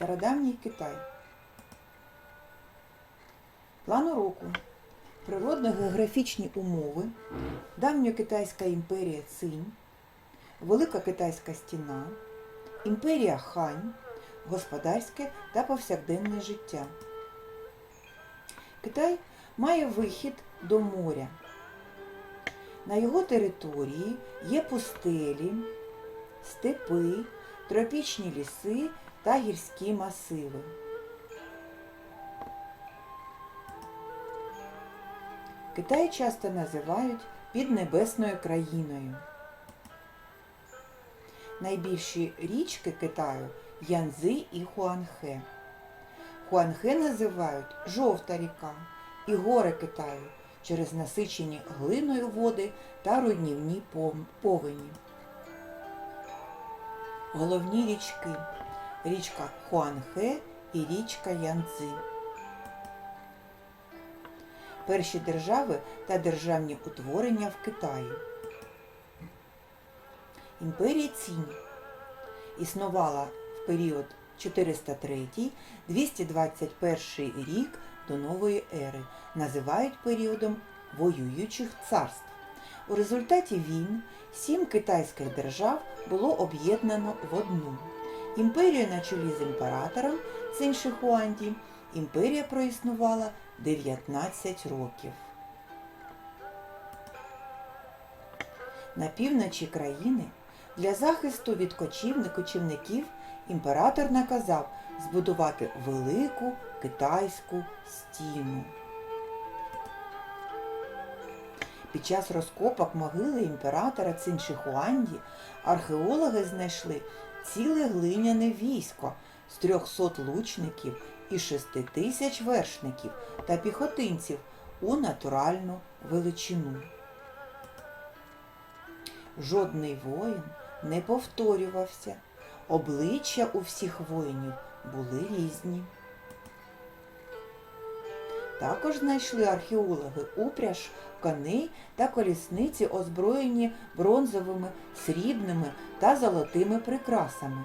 Стародавній Китай. План уроку. Природно-географічні умови. Давньокитайська імперія Цинь. Велика Китайська стіна. Імперія Хань. Господарське та повсякденне життя. Китай має вихід до моря. На його території є пустелі, степи, тропічні ліси та гірські масиви. Китай часто називають піднебесною країною. Найбільші річки Китаю Янзи і Хуанхе. Хуанхе називають жовта ріка і гори Китаю через насичені глиною води та руйнівні повені. Головні річки річка Хуанхе і річка Янцзи. Перші держави та державні утворення в Китаї. Імперія Цінь існувала в період 403-221 рік до нової ери. Називають періодом воюючих царств. У результаті війн сім китайських держав було об'єднано в одну. Імперію на чолі з імператором Циншихуанді імперія проіснувала 19 років. На півночі країни для захисту від кочівни- кочівників імператор наказав збудувати велику китайську стіну. Під час розкопок могили імператора Циншихуанді археологи знайшли ціле глиняне військо з 300 лучників і 6 тисяч вершників та піхотинців у натуральну величину. Жодний воїн не повторювався. Обличчя у всіх воїнів були різні. Також знайшли археологи упряж, коней та колісниці, озброєні бронзовими, срібними та золотими прикрасами.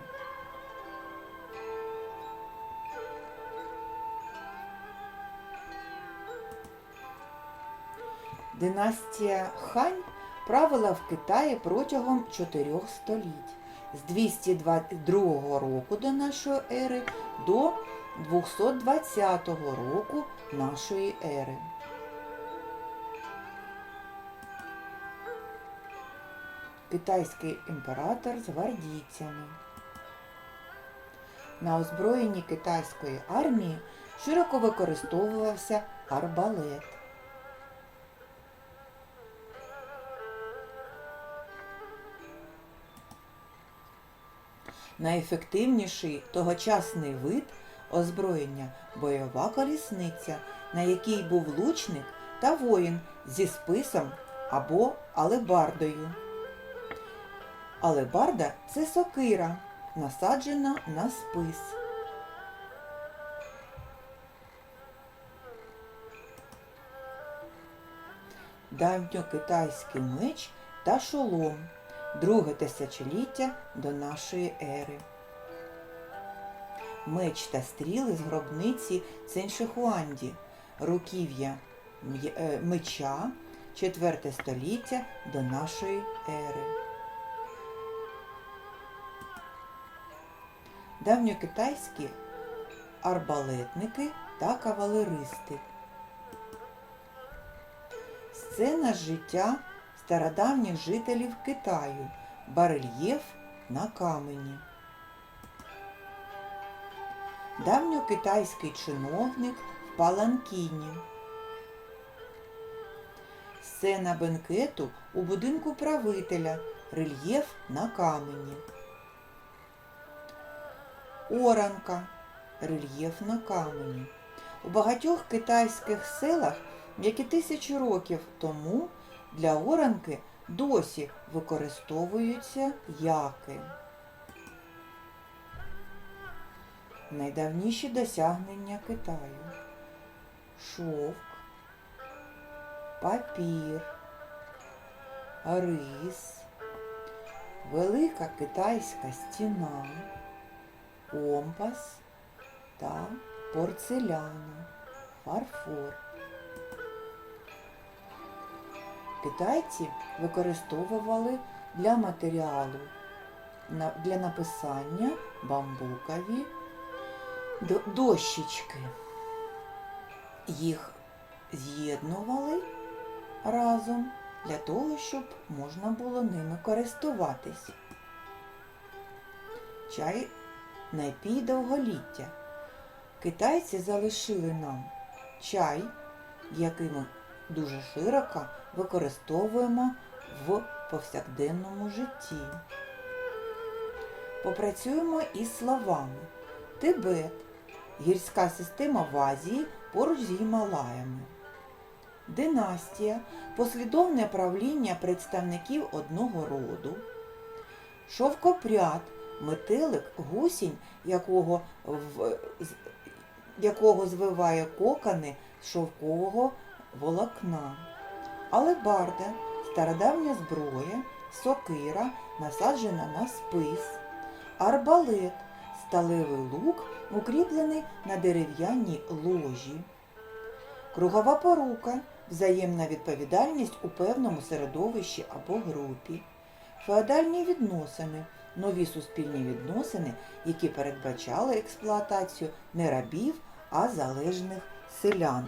Династія Хань правила в Китаї протягом чотирьох століть з 222 року до нашої ери до 220 року нашої ери. Китайський імператор з гвардійцями. На озброєнні китайської армії широко використовувався арбалет. Найефективніший тогочасний вид озброєння бойова колісниця, на якій був лучник та воїн зі списом або алебардою. Алебарда це сокира, насаджена на спис. Давньокитайський меч та шолом, друге тисячоліття до нашої ери. Меч та стріли з гробниці Циншихуанді, руків'я е, меча, четверте століття до нашої ери. Давньокитайські арбалетники та кавалеристи. Сцена життя стародавніх жителів Китаю. Барельєф на камені. Давньокитайський чиновник в Паланкіні. Сцена бенкету у будинку правителя. Рельєф на камені. Оранка. Рельєф на камені. У багатьох китайських селах, які тисячі років тому для оранки досі використовуються яки. Найдавніші досягнення Китаю. Шовк, папір, рис, велика китайська стіна, компас, та порцеляна, фарфор. Китайці використовували для матеріалу для написання бамбукові дощечки. Їх з'єднували разом для того, щоб можна було ними користуватись. Чай напій довголіття. Китайці залишили нам чай, який ми дуже широко використовуємо в повсякденному житті. Попрацюємо із словами. Тибет гірська система в Азії поруч з Гімалаями. Династія послідовне правління представників одного роду. Шовкопряд метелик, гусінь, якого, в, якого звиває кокони з шовкового волокна. Алебарда стародавня зброя, сокира, насаджена на спис, арбалет, сталевий лук, укріплений на дерев'яній ложі. Кругова порука взаємна відповідальність у певному середовищі або групі. Феодальні відносини нові суспільні відносини, які передбачали експлуатацію не рабів, а залежних селян.